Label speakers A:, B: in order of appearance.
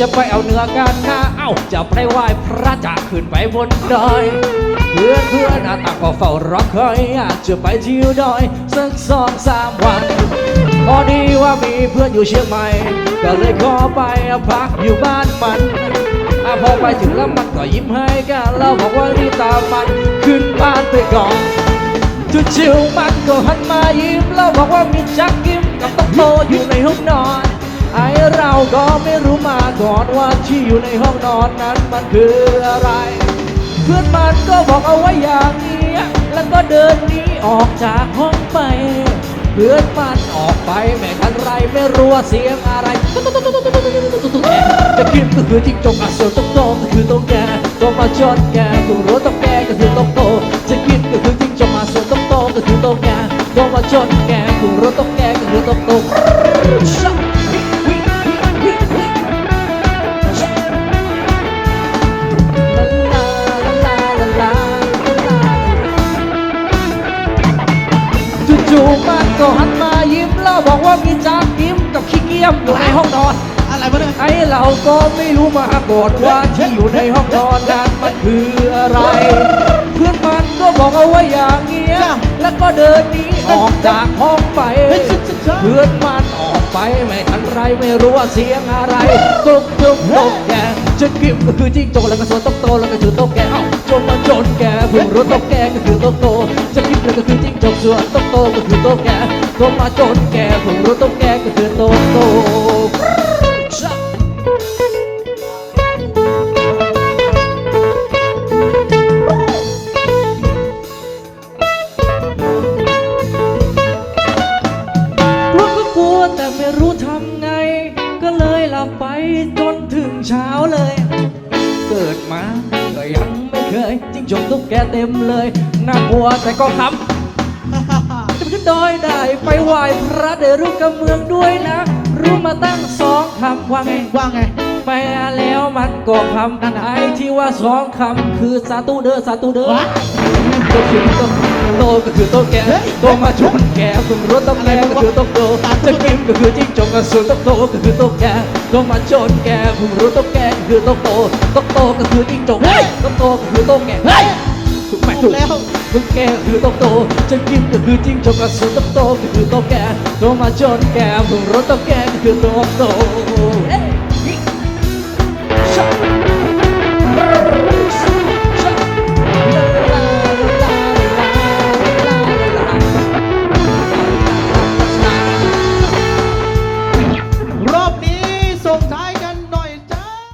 A: จะไปเอาเนื้อกันนะ เอ้าจะไปไหว้พระจะขึ้นไปบนดอย เพื่อนเพื่อนอาต่างก็เฝ้ารอคอยจะไปทิวดอยสักสองสามวัน พอดีว่ามีเพื่อนอยู่เชียงใหม่ ก็เลยขอไปพักอยู่บ้านมันพอไปถึงแล้วมันก็ยิ้มให้กันแล้วบอกว่ารีตามมันขึ้นบ้านไปก่อนจุดชิวๆมันก็หันมายิ้มแล้วบอกว่ามีจักกิ้มกับต้องโตอยู่ในห้องนอน ไอเราก็ไม่รู้มาก่อนว่าที่อยู่ในห้องนอนนั้นมันคืออะไร เพื่อนมันก็บอกเอาไว้อย่างนี้ แล้วก็เดินหนีออกจากห้องไป เพื่อนมันออกไปแม่กันไรไม่รู้ว่าเสียงอะไร จะกินก็คือจิ้งจกอะส่วนต้องโตก็คือต้องแก่ต้องมาจอดแกต้องรู้ต้องแก่ก็คือต้องโตจะกินก็คือจิ้งจกอะส่วนต้องโตก็คือต้องแก่ต้องมาจอดแกต้องรู้ต้องแก่ก็คือต้องโต ก็หันมายิ้มแล้วบอกว่ามีจานยิ้มกับขี้เกียจอยู่ในห้องนอน
B: อะไรวะเนี่ย
A: ไอเราก็ไม่รู้มาก่อนว่าที่อยู่ในห้องนอนนั้นมันคืออะไร เพื่อนมันก็บอกเอาไว้อย่างเงี้ย แล้วก็เดินหนีออกจากห้องไป เพื่อนมันออกไปไม่ทันไรไม่รู้ว่าเสียงอะไรตุกตุกตกแก จะกิมก็คือจิ้งจกแล้วก็ส่วนตกโตแล้วก็คือตกแกเอ้าจนมาจนแกเพิ่งรู้ตกแกก็คือตกโตจะกิมแล้วก็คือจิ้งจกส่วนตกโตก็คือตกแกจนมาจนแกเพิ่งรู้ตกแกก็คือตกโตกลัวก็กลัวแต่ไม่รู้ทำ เลยหลับไปจนถึงเช้าเลย เกิดมาก็ยังไม่เคยจิ้งจกตุ๊กแกเต็มเลย น่ากลัวแต่ก็ขำจะไปขึ้นดอยได้ไปไหว้พระได้รู้กับเมืองด้วยนะ รู้มาตั้งสองคำว่าไง
B: ว่าไง
A: ไปแล้วมันก็คำไอ้ที่ว่าสองคำคือสาธุเด้อสาธุเด้อก็คือต้น โตก็คือโตแก่โตมาชนแก่สุนรถต้องแก่ก็คือต้องโตจะกินก็คือจิ้งจกก็ส่วนต้องโตก็คือโตแก่โตมาชนแก่ผุนรถต้องแก่ก็คือต้องโตต้องโตก็คือจิ้งจกต้องโตก็คือโตแก่เฮ้ยถูกไหมถูกแล้วต้องแก่ก็คือต้องโตจะกินก็คือจิ้งจกก็ส่วนต้องโตก็คือโตแก่โตมาชนแก่ผุนรถต้องแก่ก็คือต้องโตเอ้ย Shut